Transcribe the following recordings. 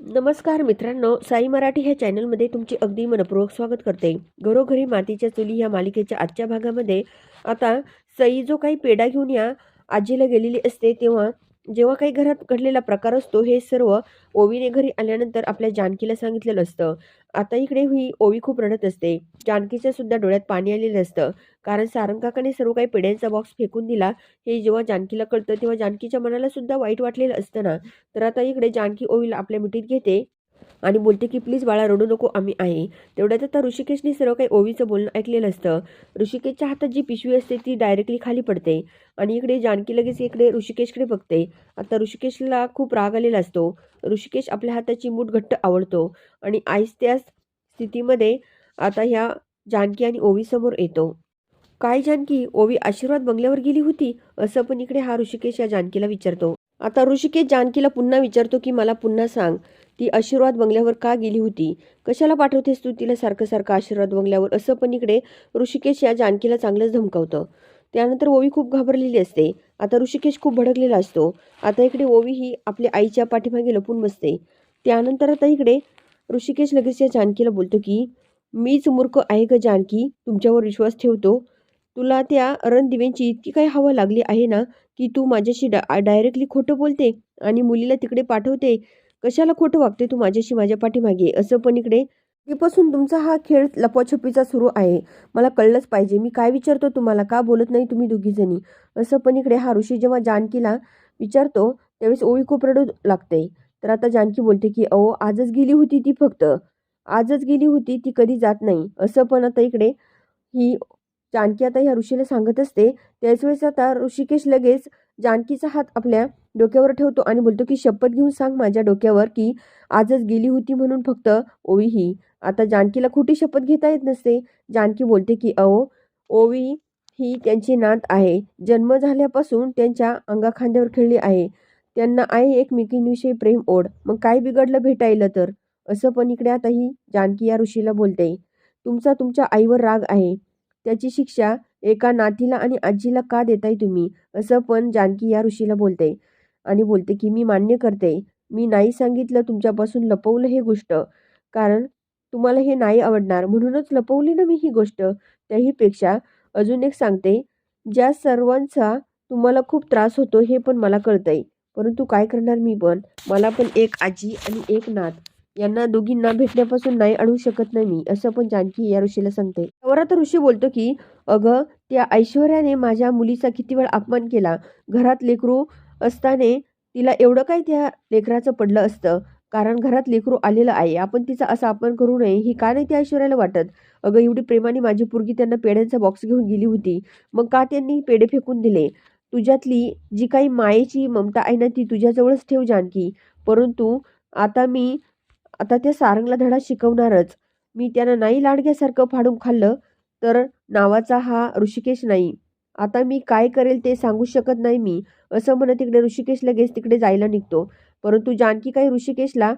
नमस्कार मित्रांनो साई मराठी ह्या चॅनलमध्ये तुमचे अगदी मनपूर्वक स्वागत करते. घरोघरी मातीच्या चुली ह्या मालिकेच्या आजच्या भागामध्ये आता सई जो काही पेढा घेऊन या आजीला गेलेली असते तेव्हा जेव्हा काही घरात घडलेला प्रकार असतो हे सर्व ओवीने घरी आल्यानंतर आपल्या जानकीला सांगितलेलं असतं. आता इकडे ही ओवी खूप रडत असते. जानकीच्या सुद्धा डोळ्यात पाणी आलेलं असतं. कारण सारंगकाकाने सर्व काही पिढ्यांचा बॉक्स फेकून दिला. हे जेव्हा जानकीला कळतं तेव्हा जानकीच्या मनाला सुद्धा वाईट वाटलेलं असतं ना. तर आता इकडे जानकी ओवीला आपल्या मिठीत घेते. आणि बोलते की प्लीज बाळा रडू नको आम्ही आहे तेवढ्यात आता ऋषिकेशने सर्व काही ओवीचं बोलणं ऐकलेलं असतं. ऋषिकेशच्या हातात जी पिशवी असते ती डायरेक्टली खाली पडते. आणि इकडे जानकी लगेच इकडे ऋषिकेशकडे बघते. आता ऋषिकेशला खूप राग आलेला असतो. ऋषिकेश आपल्या हाताची मूठ घट्ट आवडतो आणि आईस त्या स्थितीमध्ये आता ह्या जानकी आणि ओवीसमोर येतो. काय जानकी? ओवी आशीर्वाद बंगल्यावर गेली होती? असं पण इकडे हा ऋषिकेश या जानकीला विचारतो. आता ऋषिकेश जानकीला पुन्हा विचारतो की मला पुन्हा सांग. ती आशीर्वाद बंगल्यावर का गेली होती? कशाला पाठवतेस तू तिला सारखं सारखं आशीर्वाद बंगल्यावर? असं पण इकडे ऋषिकेश या जानकीला चांगलंच धमकावतं. त्यानंतर ओवी खूप घाबरलेली असते. आता ऋषिकेश खूप भडकलेला असतो. आता इकडे ओवी ही आपल्या आईच्या पाठीमागे लपून बसते. त्यानंतर आता इकडे ऋषिकेश लगेच या जानकीला बोलतो की मीच मूर्ख आहे ग जानकी. तुमच्यावर विश्वास ठेवतो. तुला त्या रणदिव्यांची इतकी काही हवा लागली आहे ना की तू माझ्याशी डा डायरेक्टली खोटं बोलते आणि मुलीला तिकडे पाठवते. कशाला खोटं वागते तू माझ्याशी माझ्या पाठीमागे? असं पण इकडे तेपासून तुमचा हा खेळ लपवाछपीचा सुरू आहे. मला कळलंच पाहिजे. मी काय विचारतो तुम्हाला? का बोलत नाही तुम्ही दोघीजणी? असं पण इकडे हा ऋषी जेव्हा जानकीला विचारतो त्यावेळेस ओळी खूप रडू लागते. तर आता जानकी बोलते की अहो आजच गेली होती ती फक्त. आजच गेली होती ती कधी जात नाही. असं पण आता इकडे ही जानकी आता ह्या ऋषीला सांगत असते. त्याच वेळेस आता ऋषिकेश लगेच जानकीचा हात आपल्या डोक्यावर ठेवतो आणि बोलतो की शपथ घेऊन सांग माझ्या डोक्यावर की आजच गेली होती म्हणून फक्त ओवी ही. आता जानकीला खोटी शपथ घेता येत नसते. जानकी बोलते की अहो ओवी ही त्यांची नात आहे. जन्म झाल्यापासून त्यांच्या अंगाखांद्यावर खेळली आहे. त्यांना आहे एकमेकींविषयी प्रेम ओढ. मग काय बिघडलं भेटायला तर? असं पण इकडे आता ही जानकी या ऋषीला बोलते. तुमचा तुमच्या आईवर राग आहे. त्याची शिक्षा एका नातीला आणि आजीला का देताय तुम्ही? असं पण जानकी या ऋषीला बोलते. आणि बोलते की मी मान्य करते. मी नाही सांगितलं तुमच्यापासून लपवलं हे गोष्ट. कारण तुम्हाला हे नाही आवडणार. म्हणूनच लपवली ना मी ही गोष्ट. त्याहीपेक्षा अजून एक सांगते. ज्या सर्वांचा तुम्हाला खूप त्रास होतो हे पण मला कळतंय. परंतु काय करणार मी पण? मला पण एक आजी आणि एक नात. यांना दोघींना भेटण्यापासून नाही अडवू शकत नाही मी असं पण जानकी या ऋषीला सांगते. त्यावर ऋषी बोलतो की अगं त्या ऐश्वर्याने माझ्या मुलीचा किती वेळ अपमान केला. घरात लेकरू असताना तिला एवढं काय त्या लेकराचं पडलं असतं. कारण घरात लेकरू आलेलं आहे. आपण तिचा असा अपमान करू नये. ही का नाही त्या ऐश्वर्याला वाटत? अगं एवढी प्रेमाने माझी पोरगी त्यांना पेढ्यांचा बॉक्स घेऊन गेली होती. मग का त्यांनी पेढे फेकून दिले? तुझ्यातली जी काही मायेची ममता आहे ना ती तुझ्याजवळच ठेव जानकी. परंतु आता मी आता त्या सारंगला धडा शिकवणारच. मी त्यांना नाही लाडग्यासारखं फाडून खाल्लं तर नावाचा हा ऋषिकेश नाही. आता मी काय करेल ते सांगू शकत नाही मी. असं म्हणत तिकडे ऋषिकेश लगेच तिकडे जायला निघतो. परंतु जानकी काही ऋषिकेशला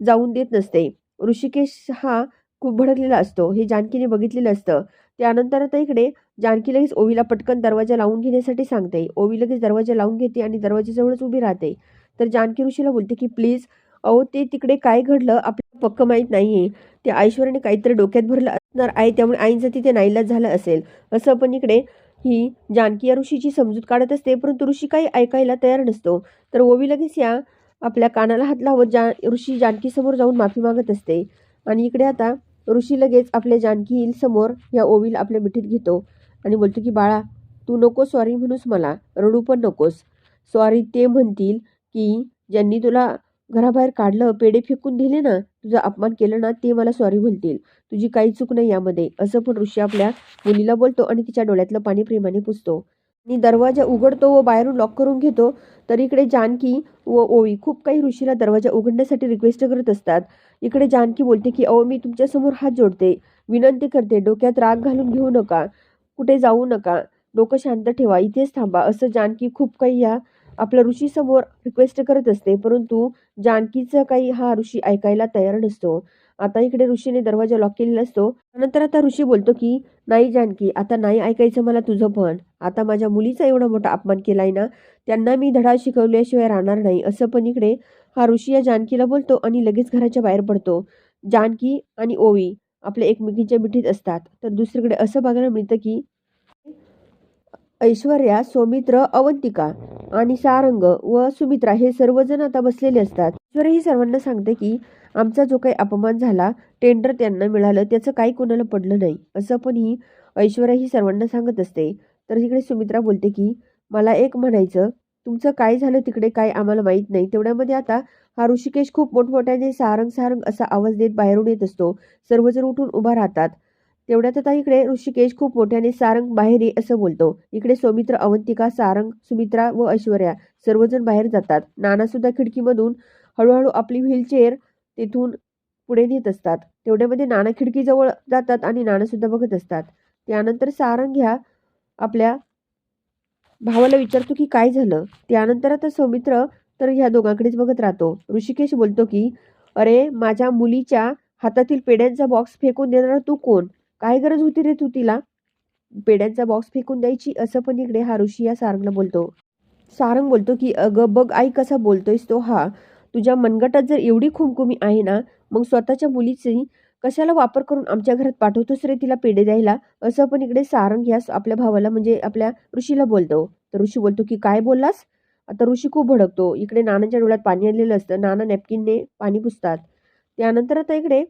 जाऊन देत नसते. ऋषिकेश हा खूप भडकलेला असतो. हे जानकीने बघितलेलं असतं. त्यानंतर आता इकडे जानकी लगेच ओवीला पटकन दरवाजा लावून घेण्यासाठी सांगते. ओवी लगेच दरवाजा लावून घेते आणि दरवाजाजवळच उभी राहते. तर जानकी ऋषीला बोलते की प्लीज अहो ते तिकडे काय घडलं आपल्याला पक्क माहीत नाही आहे ते ऐश्वर्याने काहीतरी डोक्यात भरलं असणार आहे. त्यामुळे आईंचा तिथे नाईलाज झालं असेल. असं पण इकडे ही जानकी या ऋषीची समजूत काढत असते परंतु ऋषी काही ऐकायला तयार नसतो. तर ओवी लगेच या आपल्या कानाला हात लावत जा ऋषी जानकीसमोर जाऊन माफी मागत असते. आणि इकडे आता ऋषी लगेच आपल्या जानकी समोर या ओवीला आपल्या मिठीत घेतो आणि बोलतो की बाळा तू नको सॉरी म्हणूस मला रडू पण नकोस. सॉरी ते म्हणतील की ज्यांनी तुला घराबाहेर काढलं पेढे फेकून दिले ना तुझा अपमान केलं ना ते मला सॉरी म्हणतील तुझी काही चूक नाही यामध्ये. असं पण ऋषी आपल्या मुलीला बोलतो आणि तिच्या डोळ्यातलं पाणी प्रेमाने पुसतो. आणि दरवाजा उघडतो व बाहेरून लॉक करून घेतो. तर इकडे जानकी व ओवी खूप काही ऋषीला दरवाजा उघडण्यासाठी रिक्वेस्ट करत असतात. इकडे जानकी बोलते की अहो मी तुमच्यासमोर हात जोडते. विनंती करते. डोक्यात राग घालून घेऊ नका. कुठे जाऊ नका. डोकं शांत ठेवा. इथेच थांबा. असं जानकी खूप काही या आपल्या ऋषीसमोर रिक्वेस्ट करत असते परंतु जानकीचं काही हा ऋषी ऐकायला तयार नसतो. आता इकडे ऋषीने दरवाजा लॉक केलेला असतो. नंतर आता ऋषी बोलतो की नाही जानकी आता नाही ऐकायचं मला तुझं पण. आता माझ्या मुलीचा एवढा मोठा अपमान केलाय ना त्यांना मी धडा शिकवल्याशिवाय राहणार नाही. असं पण इकडे हा ऋषी या जानकीला बोलतो आणि लगेच घराच्या बाहेर पडतो. जानकी आणि ओवी आपल्या एकमेकींच्या मिठीत असतात. तर दुसरीकडे असं बघायला मिळतं की ऐश्वर्या सौमित्र अवंतिका आणि सारंग व सुमित्रा हे सर्वजण आता बसलेले असतात. ऐश्वर्या ही सर्वांना सांगते की आमचा जो काही अपमान झाला टेंडर त्यांना मिळालं त्याचं काही कोणाला पडलं नाही. असं पण ही ऐश्वर्या ही सर्वांना सांगत असते. तर तिकडे सुमित्रा बोलते की मला एक म्हणायचं तुमचं काय झालं तिकडे काय आम्हाला माहीत नाही. तेवढ्यामध्ये आता हा ऋषिकेश खूप मोठमोठ्याने सारंग सारंग असा आवाज देत बाहेरून येत असतो. सर्वजण उठून उभा राहतात. तेवढ्यात आता इकडे ऋषिकेश खूप मोठ्याने सारंग बाहेर ये असं बोलतो. इकडे सौमित्र अवंतिका सारंग सुमित्रा व ऐश्वर्या सर्वजण बाहेर जातात. नाना सुद्धा खिडकीमधून हळूहळू आपली व्हीलचेअर तिथून पुढे नेत असतात. तेवढ्यामध्ये नाना खिडकीजवळ जातात आणि नाना सुद्धा बघत असतात. त्यानंतर सारंग ह्या आपल्या भावाला विचारतो की काय झालं? त्यानंतर आता सौमित्र तर ह्या दोघांकडेच बघत राहतो. ऋषिकेश बोलतो की अरे माझ्या मुलीच्या हातातील पेड्यांचा बॉक्स फेकून देणारा तू कोण? काय गरज होती रे तू तिला? पेड्यांचा बॉक्स फेकून द्यायची असं पण इकडे हा ऋषी या सारंगला बोलतो. सारंग बोलतो की अगं बघ आई कसा बोलतोयस तो. हा तुझ्या मनगटात जर एवढी खुमखुमी आहे ना मग स्वतःच्या मुलीची कशाला वापर करून आमच्या घरात पाठवतोस रे तिला पेढे द्यायला? असं पण इकडे सारंग ह्या आपल्या भावाला म्हणजे आपल्या ऋषीला बोलतो. तर ऋषी बोलतो की काय बोललास? आता ऋषी खूप भडकतो. इकडे नानाच्या डोळ्यात पाणी आलेलं असतं. नाना नॅपकिनने पाणी पुसतात. त्यानंतर आता इकडे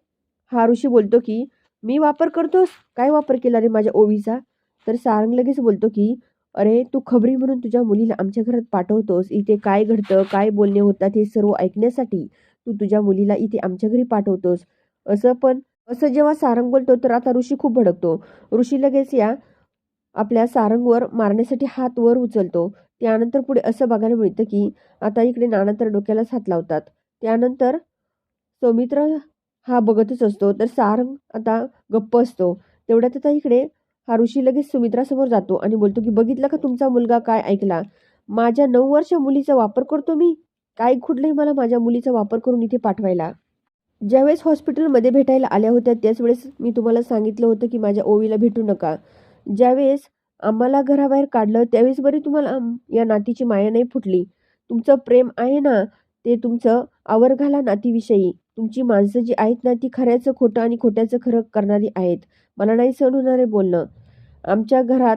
हा ऋषी बोलतो की मी वापर करतोस? काय वापर केला रे माझ्या ओवीचा? तर सारंग लगेच बोलतो की अरे तू खबरी म्हणून तुझ्या मुलीला आमच्या घरात पाठवतोस. इथे काय घडतं? काय बोलणे होतात हे सर्व ऐकण्यासाठी तू तुझ्या मुलीला इथे आमच्या घरी पाठवतोस. असं पण असं जेव्हा सारंग बोलतो तर आता ऋषी खूप भडकतो. ऋषी लगेच या आपल्या सारंगवर मारण्यासाठी हात वर उचलतो. त्यानंतर पुढे असं बघायला मिळतं की आता इकडे नाना तर डोक्यालाच हात लावतात. त्यानंतर सौमित्र हा बघतच असतो. तर सारंग आता गप्प असतो. तेवढ्यात आता इकडे हा ऋषी लगेच सुमित्रासमोर जातो आणि बोलतो की बघितलं का तुमचा मुलगा काय ऐकला? माझ्या नऊ वर्ष मुलीचा वापर करतो मी? काय खुडलंय मला माझ्या मुलीचा वापर करून इथे पाठवायला? ज्यावेळेस हॉस्पिटलमध्ये भेटायला आल्या होत्या त्याच वेळेस मी तुम्हाला सांगितलं होतं की माझ्या ओवीला भेटू नका. ज्यावेळेस आम्हाला घराबाहेर काढलं त्यावेळेस बरी तुम्हाला आम- या नातीची माया नाही फुटली. तुमचं प्रेम आहे ना ते तुमचं आवर घाला नातीविषयी. तुमची माणसं जी आहेत ना ती खऱ्याचं खोटं आणि खोट्याचं खरं करणारी आहेत. मला नाही सहन होणारे बोलणं. आमच्या घरात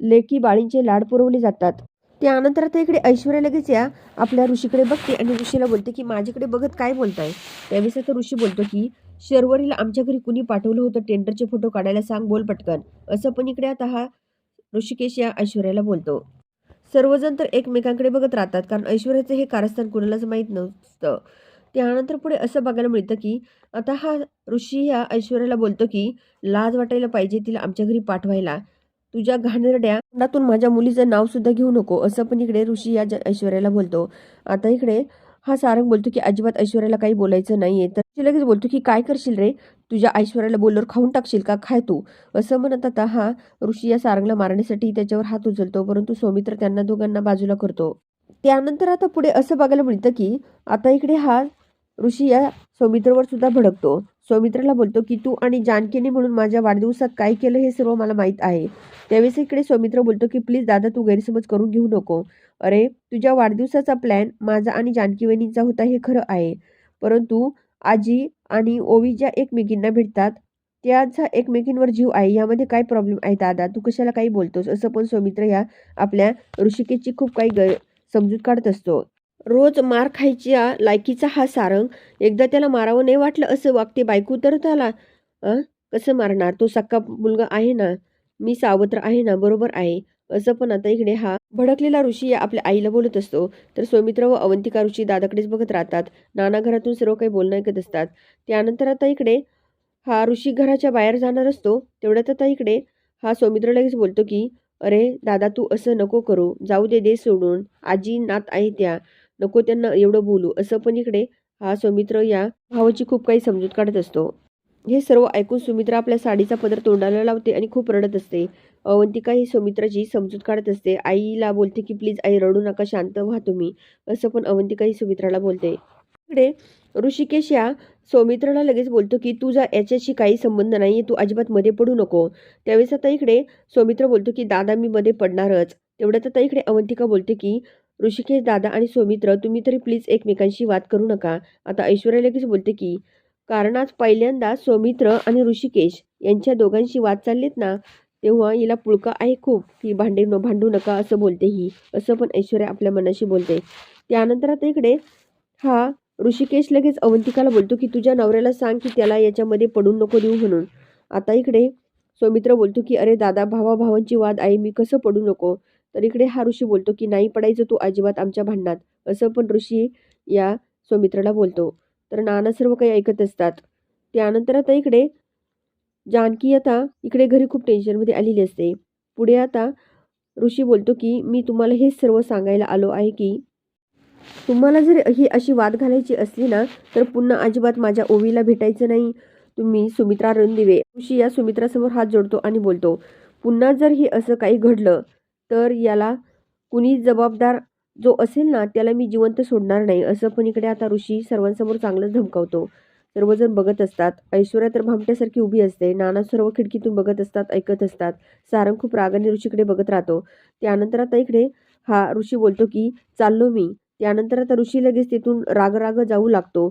लेकी बाळींचे लाड पुरवले जातात. त्यानंतर आता इकडे ऐश्वर्या लगेच या. आपल्या ऋषीकडे बघते आणि ऋषीला बोलते की माझ्याकडे बघत काय बोलताय? त्यावेळेस आता ऋषी बोलतो की शर्वरीला आमच्या घरी कुणी पाठवलं होतं टेंडरचे फोटो काढायला? सांग बोल पटकन. असं पण इकडे आता हा ऋषिकेश या ऐश्वर्याला बोलतो. सर्वजण तर एकमेकांकडे बघत राहतात कारण ऐश्वर्याचं हे कारस्थान कुणालाच माहीत नसतं. त्यानंतर पुढे असं बघायला मिळतं की आता हा ऋषी या ऐश्वर्याला बोलतो की लाज वाटायला पाहिजे तिला आमच्या घरी पाठवायला. तुझ्या घाणेरड्या तोंडातून माझ्या मुलीचं नाव सुद्धा घेऊ नको. असं पण इकडे ऋषी या ज- ऐश्वर्याला बोलतो. आता इकडे हा सारंग बोलतो की अजिबात ऐश्वर्याला काही बोलायचं नाहीये. तर ती लगेच बोलतो की काय करशील रे? तुझ्या ऐश्वर्याला बोलल्यावर खाऊन टाकशील का? खाय तू. असं म्हणत आता हा ऋषी या सारंगला मारण्यासाठी त्याच्यावर हात उचलतो परंतु सौमित्र त्यांना दोघांना बाजूला करतो. त्यानंतर आता पुढे असं बघायला मिळतं की आता इकडे हा ऋषी या सौमित्रवर सुद्धा भडकतो. सौमित्रला बोलतो की तू आणि जानकीने म्हणून माझ्या वाढदिवसात काय केलं हे सर्व मला माहीत आहे. त्यावेळेस इकडे सौमित्र बोलतो की प्लीज दादा तू गैरसमज करून घेऊ नको. अरे तुझ्या वाढदिवसाचा प्लॅन माझा आणि जानकी वहिनींचा होता हे खरं आहे. परंतु आजी आणि ओवी ज्या एकमेकींना भेटतात त्याचा एकमेकींवर जीव आहे. यामध्ये काय प्रॉब्लेम आहे दादा? तू कशाला काही बोलतोस? असं पण सौमित्र या आपल्या ऋषिकेची खूप काही गैर समजूत काढत असतो. रोज मार खायच्या लायकीचा हा सारंग. एकदा त्याला मारावं नाही वाटलं असं वागते बायको तर त्याला कसं मारणार? तो सक्का मुलगा आहे ना? मी सावत्र आहे ना? बरोबर आहे. असं पण आता इकडे हा भडकलेला ऋषी या आपल्या आईला बोलत असतो. तर सौमित्र व अवंतिका ऋषी दादाकडेच बघत राहतात. नाना घरातून सर्व काही बोलणं ऐकत असतात. त्यानंतर आता इकडे हा ऋषी घराच्या बाहेर जाणार असतो. तेवढ्यात आता इकडे हा सौमित्र लगेच बोलतो की अरे दादा तू असं नको करू. जाऊ दे दे सोडून. आजी नात आहे त्या. नको त्यांना एवढं बोलू. असं पण इकडे हा सौमित्र या भावाची खूप काही समजूत काढत असतो. हे सर्व ऐकून सुमित्रा आपल्या साडीचा पदर तोंडाला लावते आणि खूप रडत असते. अवंतिका ही सौमित्राची समजूत काढत असते. आईला बोलते की प्लीज आई रडू नका शांत व्हा तुम्ही. असं पण अवंतिका ही सुमित्राला बोलते. इकडे ऋषिकेश या सौमित्राला लगेच बोलतो की तुझा याच्याशी काही संबंध नाही तू अजिबात मध्ये पडू नको. त्यावेळेस आता इकडे सौमित्र बोलतो की दादा मी मध्ये पडणारच. तेवढ्यात आता इकडे अवंतिका बोलते की ऋषिकेश दादा आणि सौमित्र तुम्ही तरी प्लीज एकमेकांशी वाद करू नका. आता ऐश्वर्या लगेच बोलते की कारण आज पहिल्यांदा सौमित्र आणि ऋषिकेश यांच्या दोघांशी वाद चाललेत ना तेव्हा हिला पुळका आहे खूप. की भांडे न भांडू नका असं बोलते ही. असं पण ऐश्वर्या आपल्या मनाशी बोलते. त्यानंतर आता इकडे हा ऋषिकेश लगेच अवंतिकाला बोलतो की तुझ्या नवऱ्याला सांग की त्याला याच्यामध्ये पडून नको देऊ म्हणून. आता इकडे सौमित्र बोलतो की अरे दादा भावा भावांची वाद आहे मी कसं पडू नको? तर इकडे हा ऋषी बोलतो की नाही पडायचं तू अजिबात आमच्या भांडणात. असं पण ऋषी या सौमित्राला बोलतो. तर नाना सर्व काही ऐकत असतात. त्यानंतर आता इकडे जानकी आता इकडे घरी खूप टेन्शनमध्ये आलेली असते. पुढे आता ऋषी बोलतो की मी तुम्हाला हे सर्व सांगायला आलो आहे की तुम्हाला जर ही अशी वाद घालायची असली ना तर पुन्हा अजिबात माझ्या ओवीला भेटायचं नाही. तुम्ही सुमित्रा रणदिवे ऋषी या सुमित्रासमोर हात जोडतो आणि बोलतो पुन्हा जर हे असं काही घडलं तर याला कुणी जबाबदार जो असेल ना त्याला मी जिवंत सोडणार नाही. असं पण इकडे आता ऋषी सर्वांसमोर चांगलंच धमकावतो. सर्वजण बघत असतात. ऐश्वर्या तर भामट्यासारखी उभी असते. नाना सर्व खिडकीतून बघत असतात ऐकत असतात. सारंग खूप रागाने ऋषीकडे बघत राहतो. त्यानंतर आता इकडे हा ऋषी बोलतो की चाललो मी. त्यानंतर आता ऋषी लगेच तिथून राग राग जाऊ लागतो.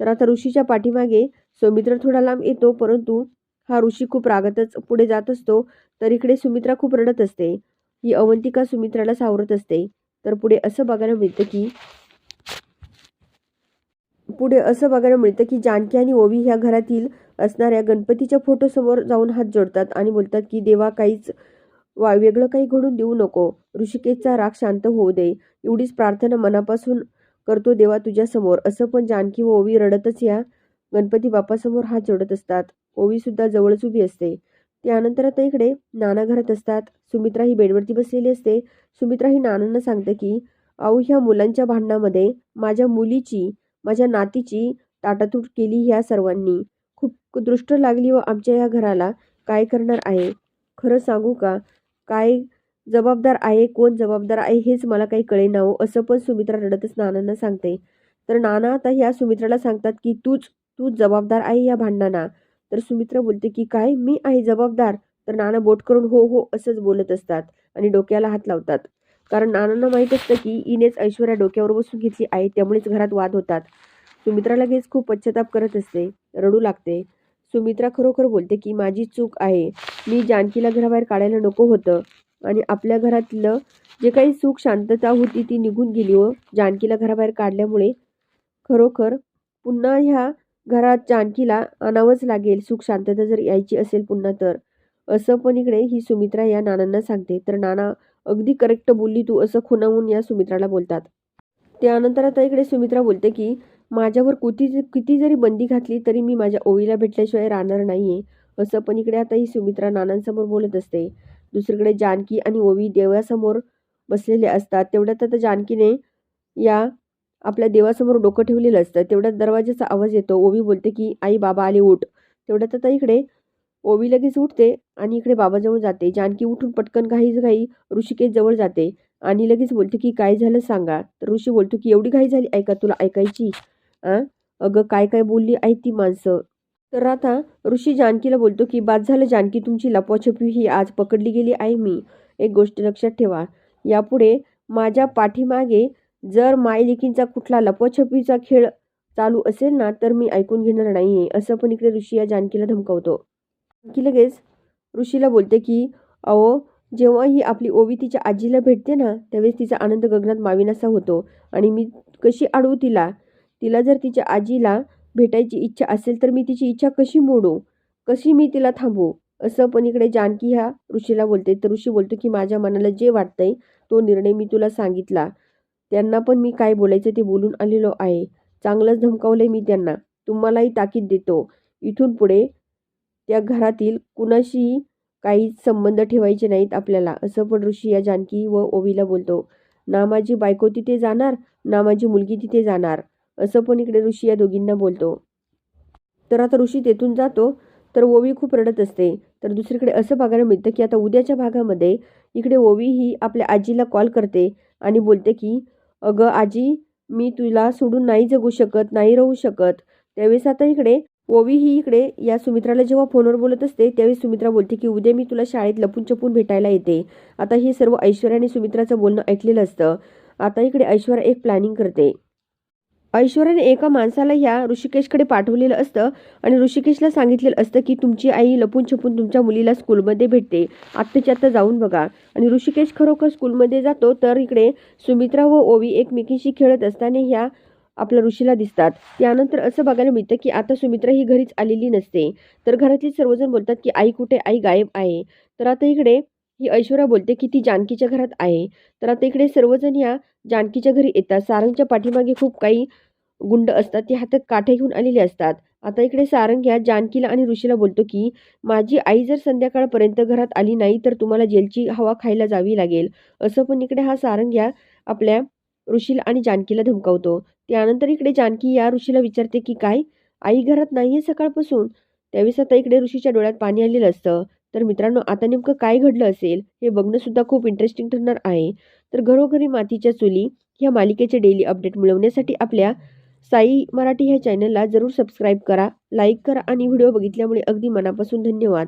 तर आता ऋषीच्या पाठीमागे सौमित्र थोडा लांब येतो परंतु हा ऋषी खूप रागातच पुढे जात असतो. तर इकडे सुमित्रा खूप रडत असते. ही अवंतिका सुमित्राला सावरत असते. तर पुढे असं बघायला मिळतं की पुढे असं बघायला मिळतं की जानकी आणि ओवी ह्या घरातील असणाऱ्या गणपतीच्या फोटोसमोर जाऊन हात जोडतात आणि बोलतात की देवा काहीच वा वेगळं काही घडून देऊ नको. ऋषिकेशचा राग शांत होऊ दे. एवढीच प्रार्थना मनापासून करतो देवा तुझ्यासमोर. असं पण जानकी व ओवी रडतच या गणपती बाप्पासमोर हात जोडत असतात. ओवी सुद्धा जवळच उभी असते. त्यानंतर आता इकडे नाना घरात असतात. सुमित्रा ही बेडवरती बसलेली असते. सुमित्रा ही नानांना सांगते की अहो ह्या मुलांच्या भांडणामध्ये माझ्या मुलीची माझ्या नातीची ताटातूट केली ह्या सर्वांनी. खूप दृष्ट लागली व आमच्या ह्या घराला काय करणार आहे? खरं सांगू का? काय जबाबदार आहे कोण जबाबदार आहे हेच मला काही कळेना हो असं पण सुमित्रा रडतच नानांना सांगते. तर नाना आता ह्या सुमित्राला सांगतात की तूच तूच जबाबदार आहे या भांडणांना तर सुमित्रा बोलते की काय? मी आहे जबाबदार. तर नाना बोट करून हो हो असंच बोलत असतात आणि डोक्याला हात लावतात. कारण नानांना माहीत असतं की इनेच ऐश्वर्या डोक्यावर बसून घेतली आहे त्यामुळेच घरात वाद होतात. सुमित्रा लगेच खूप पश्चाताप करत असते रडू लागते. सुमित्रा खरोखर बोलते की माझी चूक आहे. मी जानकीला घराबाहेर काढायला नको होतं आणि आपल्या घरातलं जे काही सुख शांतता होती ती निघून गेली व जानकीला घराबाहेर काढल्यामुळे खरोखर पुन्हा ह्या घरात जानकीला आणावंच लागेल सुख शांतता जर यायची असेल पुन्हा तर. असं पण इकडे ही सुमित्रा या नानांना सांगते. तर नाना अगदी करेक्ट बोलली तू असं खुणावून या सुमित्राला बोलतात. त्यानंतर आता इकडे सुमित्रा बोलते की माझ्यावर कुती किती जरी बंदी घातली तरी मी माझ्या ओळीला भेटल्याशिवाय राहणार नाही आहे असं पण इकडे आता ही सुमित्रा नानांसमोर बोलत असते. दुसरीकडे जानकी आणि ओवी देवासमोर बसलेले असतात. तेवढ्यात आता जानकीने या आपल्या देवासमोर डोकं ठेवलेलं असतं तेवढ्यात दरवाजाचा आवाज येतो. ओवी बोलते की आई बाबा आले उठ. तेवढ्यात आता इकडे ओवी लगेच उठते आणि इकडे बाबाजवळ जाते. जानकी उठून पटकन घाईच घाई ऋषिकेश जवळ जाते आणि लगेच बोलते की काय झालं सांगा. तर ऋषी बोलतो की एवढी घाई झाली ऐका तुला ऐकायची? आ? अगं काय काय बोलली आहेत ती माणसं? तर आता ऋषी जानकीला बोलतो की बाद झालं जानकी तुमची लपवाछपी ही आज पकडली गेली आहे मी. एक गोष्ट लक्षात ठेवा. यापुढे माझ्या पाठीमागे जर मायलिकींचा कुठला लपवाछपीचा खेळ चालू असेल ना तर मी ऐकून घेणार नाही आहे असं पण इकडे ऋषी या जानकीला धमकावतो. जानकी लगेच ऋषीला बोलते की अहो जेव्हा ही आपली ओवी तिच्या आजीला भेटते ना त्यावेळेस तिचा आनंद गगनात माविनासा होतो आणि मी कशी अडवू तिला? तिला जर तिच्या आजीला भेटायची इच्छा असेल तर मी तिची इच्छा कशी मोडू? कशी मी तिला थांबवू? असं पण इकडे जानकी ह्या ऋषीला बोलते. तर ऋषी बोलतो की माझ्या मनाला जे वाटतंय तो निर्णय मी तुला सांगितला. त्यांना पण मी काय बोलायचं ते बोलून आलेलो आहे. चांगलंच धमकावलंय मी त्यांना. तुम्हालाही ताकीद देतो. इथून पुढे त्या घरातील कुणाशीही काहीच संबंध ठेवायचे नाहीत आपल्याला असं पण ऋषी या जानकी व ओवीला बोलतो. ना माझी बायको तिथे जाणार ना माझी मुलगी तिथे जाणार असं पण इकडे ऋषी या दोघींना बोलतो. तर आता ऋषी तेथून जातो तर ओवी खूप रडत असते. तर दुसरीकडे असं बघायला मिळतं की आता उद्याच्या भागामध्ये इकडे ओवी ही आपल्या आजीला कॉल करते आणि बोलते की अगं आजी मी तुला सोडून नाही जगू शकत नाही राहू शकत. त्यावेळेस आता इकडे ओवी ही इकडे या सुमित्राला जेव्हा फोनवर बोलत असते त्यावेळी सुमित्रा बोलते की उद्या मी तुला शाळेत लपून छपून भेटायला येते. आता हे सर्व ऐश्वर्या आणि सुमित्राचं बोलणं ऐकलेलं असतं. आता इकडे ऐश्वर्या एक प्लॅनिंग करते. ऐश्वर्याने एका माणसाला ह्या ऋषिकेशकडे पाठवलेलं असतं आणि ऋषिकेशला सांगितलेलं असतं की तुमची आई लपून छपून तुमच्या मुलीला स्कूलमध्ये भेटते. आत्ताच्या आत्ता जाऊन बघा. आणि ऋषिकेश खरोखर स्कूलमध्ये जातो तर इकडे सुमित्रा व ओवी एकमेकींशी खेळत असताना ह्या आपल्या ऋषीला दिसतात. त्यानंतर असं बघायला मिळतं की आता सुमित्रा ही घरीच आलेली नसते. तर घरातले सर्वजण बोलतात की आई कुठे? आई गायब आहे. तर आता इकडे ही ऐश्वर्या बोलते की ती जानकीच्या घरात आहे. तर आता इकडे सर्वजण या जानकीच्या घरी येतात. सारंगच्या पाठीमागे खूप काही गुंड असतात. ते हातात काठे घेऊन आलेले असतात. आता इकडे सारंग या जानकीला आणि ऋषीला बोलतो की माझी आई जर संध्याकाळपर्यंत घरात आली नाही तर तुम्हाला जेलची हवा खायला जावी लागेल. असं पण इकडे हा सारंग या आपल्या ऋषीला आणि जानकीला धमकावतो. त्यानंतर इकडे जानकी या ऋषीला विचारते की काय? आई घरात नाहीये सकाळपासून? त्यावेळेस आता इकडे ऋषीच्या डोळ्यात पाणी आलेलं असतं. तर मित्रांनो आता नेमकं काय घडलं असेल हे बघणंसुद्धा खूप इंटरेस्टिंग ठरणार आहे. तर घरोघरी मातीच्या चुली ह्या मालिकेचे डेली अपडेट मिळवण्यासाठी आपल्या साई मराठी ह्या चॅनलला जरूर सबस्क्राईब करा लाईक करा आणि व्हिडिओ बघितल्यामुळे अगदी मनापासून धन्यवाद.